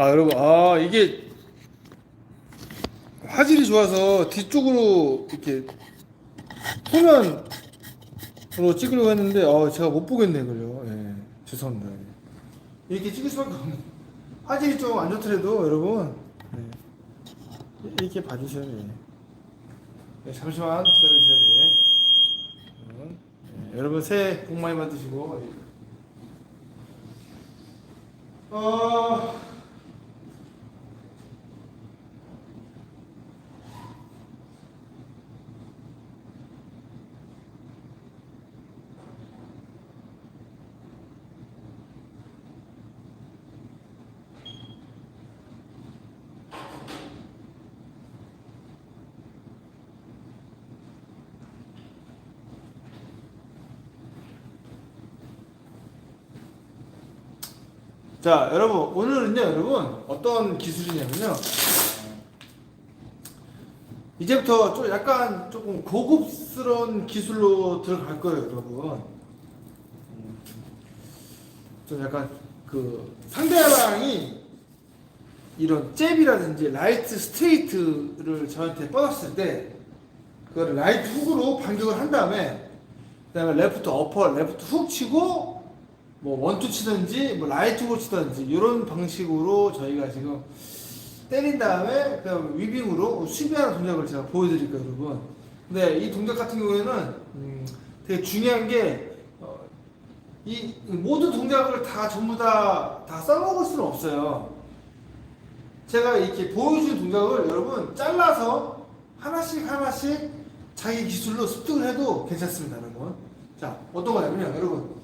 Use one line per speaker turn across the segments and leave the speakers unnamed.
아 여러분 아 이게 화질이 좋아서 뒤쪽으로 이렇게 화면으로 찍으려고 했는데 아 제가 못 보겠네 그래요 예 죄송합니다. 예. 이렇게 찍을 수밖에 없네. 화질이 좀 안 좋더라도 여러분. 예. 이렇게 봐주셔야 돼요. 예, 잠시만 여러분, 예, 여러분 새해 복 많이 받으시고. 예. 어... 자, 여러분 오늘은요, 여러분 어떤 기술이냐면요. 이제부터 좀 약간 조금 고급스러운 기술로 들어갈 거예요, 여러분. 음, 좀 약간 그 상대방이 이런 잽이라든지 라이트 스트레이트를 저한테 뻗었을 때 그거를 라이트 훅으로 반격을 한 다음에 그다음에 레프트 어퍼, 레프트 훅 치고 뭐 원투 치든지 뭐 라이트 훅 치든지 이런 방식으로 저희가 지금 때린 다음에 그다음 위빙으로 수비하는 동작을 제가 보여드릴 거예요, 여러분. 근데 이 동작 같은 경우에는 음, 되게 중요한 게 어, 이 모든 동작을 다 전부 다, 다 써먹을 수는 없어요. 제가 이렇게 보여준 동작을 여러분 잘라서 하나씩 하나씩 자기 기술로 습득을 해도 괜찮습니다, 여러분. 자, 어떤 거냐면요, 여러분.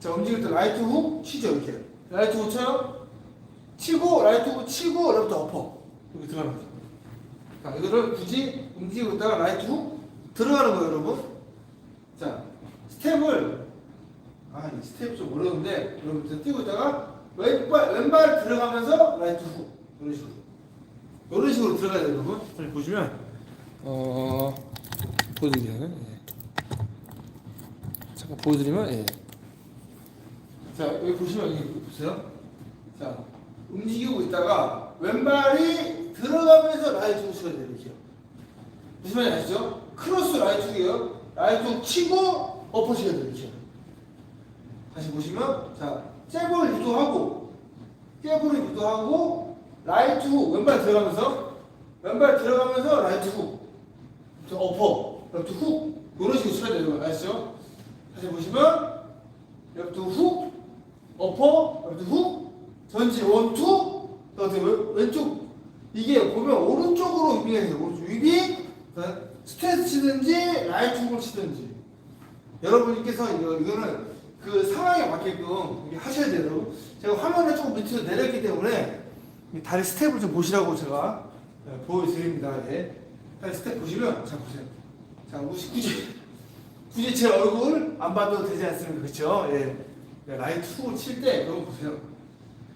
자, 움직일 때 라이트 훅 치죠, 이렇게. 라이트 훅 쳐요. 치고, 라이트 훅 치고, 레프트 어퍼. 이렇게 들어가는 거죠. 자, 이거를 굳이 움직이고 있다가 라이트 훅 들어가는 거예요, 여러분. 자, 스텝을, 아, 이 스텝 좀 어려운데, 여러분, 뛰고 있다가 왼발, 왼발 들어가면서 라이트 훅. 이런 식으로. 이런 식으로 들어가야 돼요, 여러분. 잘 보시면, 어, 보여드리면, 예. 잠깐 보여드리면, 예. 자, 여기 보시면, 여기 보세요. 자, 움직이고 있다가, 왼발이 들어가면서 라이트 돼요, 이렇게요. 무슨 말인지 아시죠? 크로스 라이트 훅이에요. 라이트 훅 치고, 어퍼 치가 돼요, 이렇게요. 다시 보시면, 자, 잽을 유도하고, 잽을 유도하고, 라이트 훅, 왼발 들어가면서, 왼발 들어가면서 라이트 훅, 저 어퍼, 레프트 훅, 이런 식으로 쳐야 되는 거 아시죠? 다시 보시면, 레프트 훅, 어퍼, 훅, 전진 원투, 왼쪽, 이게 보면 오른쪽으로 위빙해요. 오른쪽 위빙, 그다음에 스트레스 치든지, 라이트 훅을 치든지. 여러분께서 이거, 이거는 그 상황에 맞게끔 하셔야 돼요. 제가 화면에 조금 밑으로 내렸기 때문에 이 다리 스텝을 좀 보시라고 제가 네, 보여드립니다. 예. 다리 스텝 보시면 자 보세요. 자 굳이 굳이 제 얼굴 안 봐도 되지 않습니까? 그렇죠? 예. 네, 라이트 훅을 칠때거 보세요.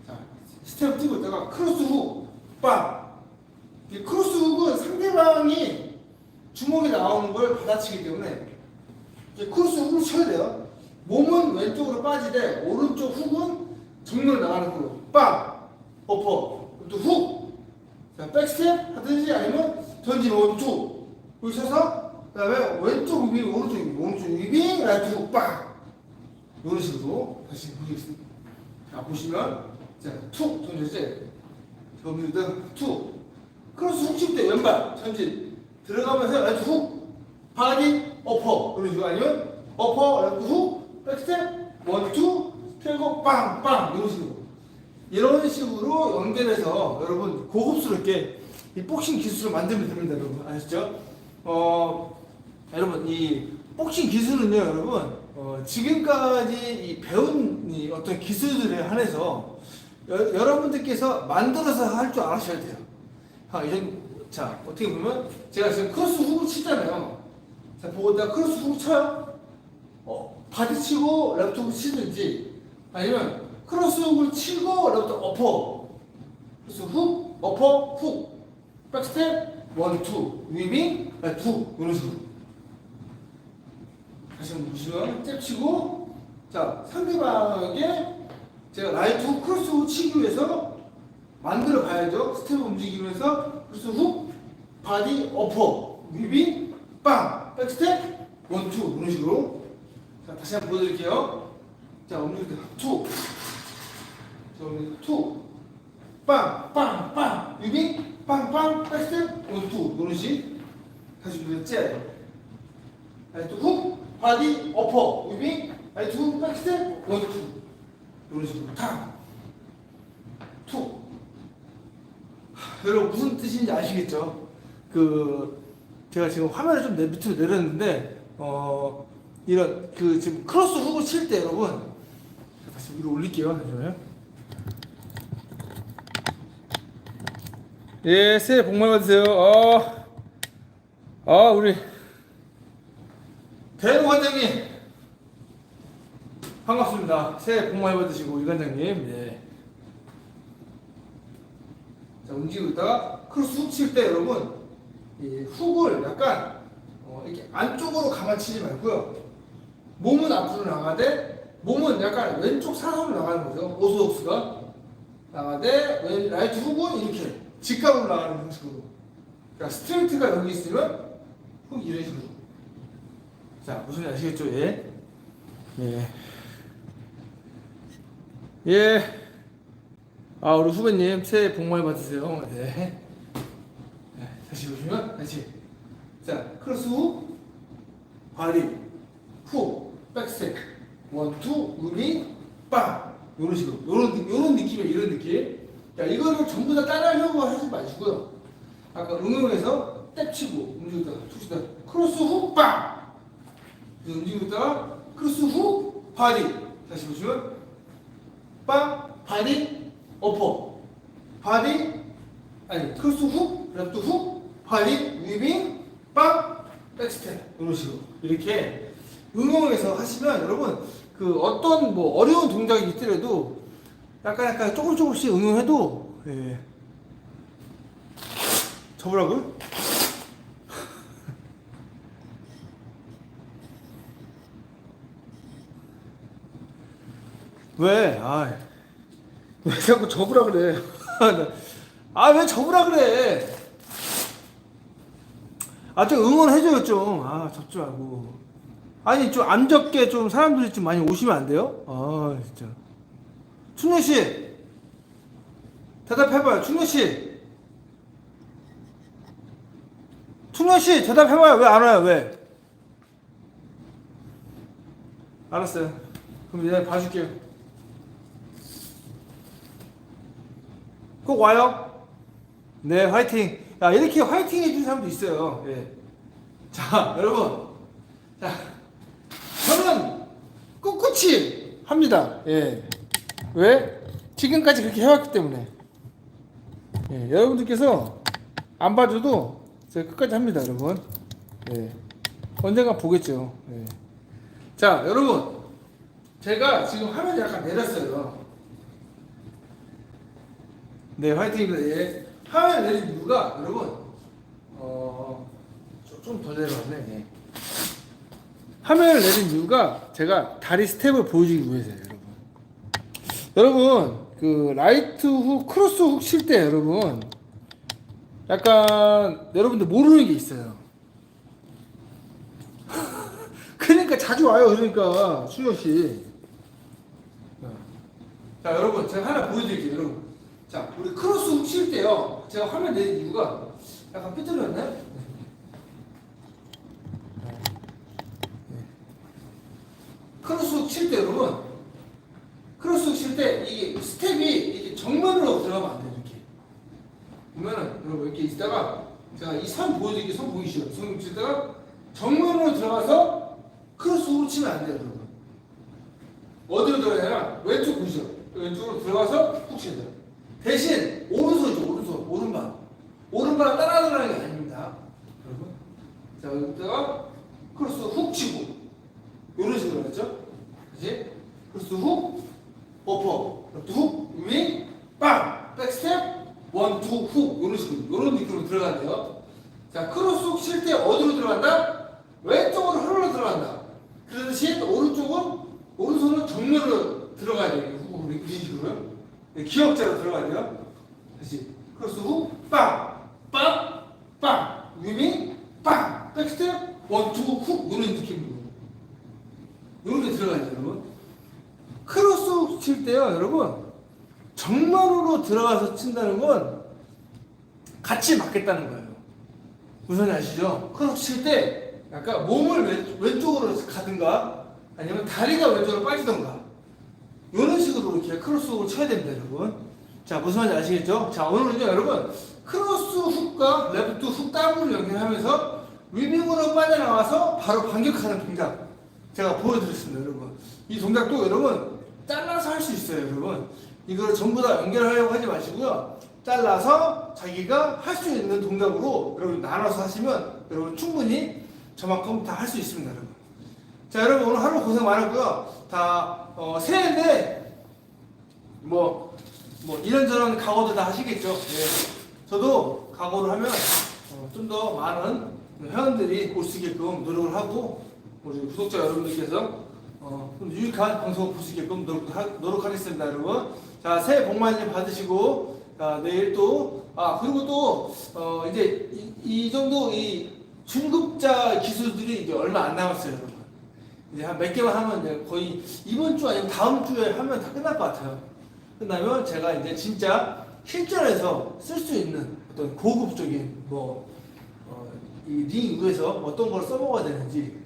자 스텝 뛰고 있다가 크로스 훅 빵. 이 크로스 훅은 상대방이 주먹이 나오는 걸 받아치기 때문에 크로스 훅을 쳐야 돼요. 몸은 왼쪽으로 빠지되 오른쪽 훅은 정면 나가는 걸로 빵 어퍼 또 훅. 자 백스텝 하든지 아니면 전진 원투 여기 쳐서 그 다음에 왼쪽 위빙 오른쪽 위빙 오른쪽 위빙 라이트 훅 빵. 이런 식으로 다시 보겠습니다. 자 보시면 자 툭 던졌지. 저기다 투 크로스 훅 칠 때 왼발 전진 들어가면서 라이트 훅 바디 어퍼 이런 식으로 아니면 어퍼 라이트 훅 백스텝 원 투 스테고 빵 빵 이런 식으로 이런 식으로 연결해서 여러분 고급스럽게 이 복싱 기술을 만들면 됩니다 여러분 아시죠? 어 여러분 이 복싱 기술은요 여러분 어, 지금까지 이 배운 이 어떤 기술들에 한해서 여, 여러분들께서 만들어서 할줄 아셔야 돼요. 아, 이런 자 어떻게 보면 제가 지금 크로스 훅을 치잖아요. 자 보고 내가 크로스 훅 쳐요. 어 바디 치고 훅 치든지 아니면 크로스 훅을 치고 레프트 어퍼 크로스 훅 어퍼 훅 백스텝 원 투 위빙 레프트 훅 이런 식으로 다시 한번 보시면 잽 치고 자 상대방에게 제가 라이트 훅 크로스 훅 치기 위해서 만들어 봐야죠. 스텝 움직이면서 크로스 훅, 바디, 어퍼, 위빙, 빵, 백스텝, 원, 투 이런 식으로. 자 다시 한번 보여드릴게요. 자 움직일 때 투, 빵, 빵, 빵, 위빙, 빵, 빵, 백스텝, 원, 투 이런 식. 다시 보여 째. 라이트 훅, 바디, 어퍼, 위빙, 라이트 훅, 백스텝, 원, 투 이런 식으로 탕, 투. 하, 여러분 무슨 뜻인지 아시겠죠? 그 제가 지금 화면을 좀 내, 밑으로 내렸는데 어 이런 그 지금 크로스 훅을 칠때 여러분 다시 위로 올릴게요 잠시만요. 예, 새해 복 많이 받으세요. 어, 아 우리 대로 관장님 반갑습니다. 새해 복 많이 받으시고 이 관장님. 예. 자 움직이고 있다가 크로스 훅 칠 때 여러분 이 훅을 약간 어, 이렇게 안쪽으로 가만 치지 말고요. 몸은 앞으로 나가되 몸은 약간 왼쪽 사선으로 나가는 거죠. 오소독스가 나가되 왼 라이트 훅은 이렇게 직각으로 나가는 형식으로. 그러니까 스트레이트가 여기 있으면 훅 이런 식으로. 자 무슨 말 아시겠죠? 예. 예. 예. 아 우리 후배님 새해 복 많이 받으세요. 네. 네, 다시 보시면 다시 자 크로스 후 바디 후 백스텝 원투 무빙 빵 이런 식으로 이런 이런 느낌의 이런 느낌. 자 이거를 전부 다 따라하려고 하지 마시고요. 아까 응용해서 떼치고 움직이다가 툭 치다 크로스 후 빵. 움직이다가 크로스 후 바디. 다시 보시면. 빵 바디 어퍼. 바디 아니 크로스 훅 랩트 훅 바디 위빙 빵 백스텝. 이런 식으로. 이렇게 응용해서 하시면 여러분 그 어떤 뭐 어려운 동작이 있더라도 약간 약간 조금 조금씩 응용해도 예. 저보라고요? 왜? 아, 왜 자꾸 접으라 그래? 아, 왜 접으라 그래? 아, 좀 응원해줘요, 좀. 아, 접지 말고. 아니, 좀 안 접게 좀 사람들이 좀 많이 오시면 안 돼요? 아, 진짜. 충렬씨! 대답해봐요, 충렬씨! 충렬씨, 대답해봐요. 왜 안 와요, 왜? 알았어요. 그럼 내가 봐줄게요. 꼭 와요. 네, 화이팅. 야, 이렇게 화이팅 해준 사람도 있어요. 예. 자, 여러분. 자, 저는 꿋꿋이 합니다. 예. 왜? 지금까지 그렇게 해왔기 때문에. 예, 여러분들께서 안 봐줘도 제가 끝까지 합니다, 여러분. 예. 언젠가 보겠죠. 예. 자, 여러분. 제가 지금 화면을 약간 내렸어요. 네, 화이팅입니다. 예. 화면 내린 이유가 여러분 어, 좀더 내려왔네. 예. 화면을 내린 이유가 제가 다리 스텝을 보여주기 위해서예요, 여러분. 여러분 그 라이트 훅, 크로스 훅 칠 때 여러분 약간 여러분들 모르는 게 있어요. 그러니까 자주 와요, 그러니까 수영 씨. 자, 여러분 제가 하나 보여드릴게요, 여러분. 자, 우리 크로스 훅 칠 때요. 제가 화면 내린 이유가 약간 삐뚤어졌나요? 크로스 훅 칠 때 여러분 크로스 훅 칠 때 이게 스텝이 이게 정면으로 들어가면 안 돼요 이렇게 보면은 여러분 이렇게 있다가 제가 이 선 보여드릴게요 선 보이시죠? 손 치다가 정면으로 들어가서 크로스 훅 치면 안 돼요 여러분 어디로 들어가냐면 왼쪽 보시죠 왼쪽으로 들어가서 훅 치는 거예요 대신 오른손이죠 오른손 오른발. 오른발 따라 들어가는 게 아닙니다. 여러분. 자 여기다가 크로스 훅 치고. 이런 식으로 했죠? 그지 크로스 훅 어퍼. 훅 윙, 빵. 백스텝 원투 훅. 이런 식으로 이런 느낌으로 들어간대요. 자 크로스 훅 칠 때 어디로 들어간다? 왼쪽으로 흘러 들어간다. 그 대신 오른쪽은 오른손은 정면으로 들어가야 돼요. 훅으로 이런 식으로요 네, 기억자로 들어가야 돼요. 다시 크로스 후, 빵, 빵, 빵, 위밍, 빵, 백스텝, 원, 투, 훅 이런 느낌으로 이런 게 들어가죠, 여러분. 크로스 칠 때요, 여러분. 정면으로 들어가서 친다는 건 같이 맞겠다는 거예요. 무슨 아시죠? 크로스 칠 때 약간 몸을 왼, 왼쪽으로 가든가 아니면 다리가 왼쪽으로 빠지던가 이렇게 크로스로 쳐야 됩니다, 여러분. 자, 무슨 말인지 아시겠죠? 자, 오늘은요, 여러분. 크로스 훅과 레프트 훅 더블을 연결하면서 위빙으로 빠져나와서 바로 반격하는 동작. 제가 보여드렸습니다, 여러분. 이 동작도 여러분, 잘라서 할 수 있어요, 여러분. 이걸 전부 다 연결하려고 하지 마시고요. 잘라서 자기가 할 수 있는 동작으로 여러분 나눠서 하시면 여러분 충분히 저만큼 다 할 수 있습니다, 여러분. 자, 여러분 오늘 하루 고생 많았고요. 다 어, 새해인데 뭐, 뭐 이런저런 각오도 다 하시겠죠. 예. 저도 각오를 하면 어, 좀더 많은 회원들이 올수 있게끔 노력을 하고 우리 구독자 여러분들께서 어, 좀 유익한 방송을 볼 수 있게끔 노력하, 노력하겠습니다, 여러분. 자, 새해 복 많이 받으시고 자, 내일 또 아, 그리고 또 어, 이제 이, 이 정도 이 중급자 기술들이 이제 얼마 안 남았어요, 여러분. 이제 한 몇 개만 하면 이제 거의 이번 주 아니면 다음 주에 하면 다 끝날 것 같아요. 끝나면 제가 이제 진짜 실전에서 쓸 수 있는 어떤 고급적인 뭐, 어, 뭐이링 위에서 어떤 걸 써먹어야 되는지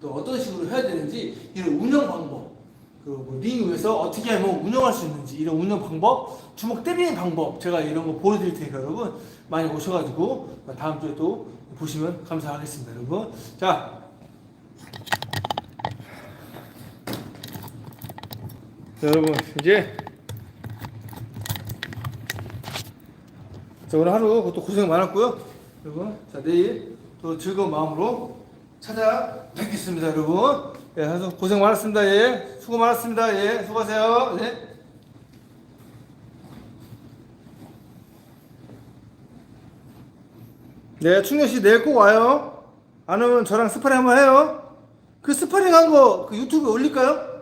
또 어떤 식으로 해야 되는지 이런 운영 방법. 그리고 뭐링 위에서 어떻게 하면 운영할 수 있는지 이런 운영 방법 주먹 때리는 방법 제가 이런 거 보여드릴 테니까 여러분 많이 오셔가지고 다음 주에 또 보시면 감사하겠습니다 여러분. 자. 자, 여러분 이제 자 오늘 하루 그것도 고생 많았고요 여러분 자 내일 또 즐거운 마음으로 찾아뵙겠습니다 여러분 예 하여튼 고생 많았습니다 예 수고 많았습니다 예 수고하세요 예. 네 충렬씨 내일 꼭 와요 안 오면 저랑 스파링 한번 해요 그 스파링 한 거 그 유튜브에 올릴까요?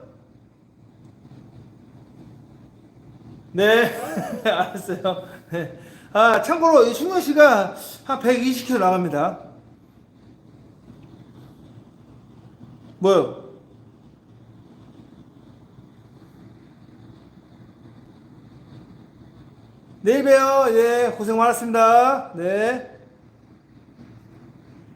네, 알았어요. 네. 아, 참고로 이 충현 씨가 한 120kg 나갑니다. 뭐요? 내일 봬요. 예, 고생 많았습니다. 네.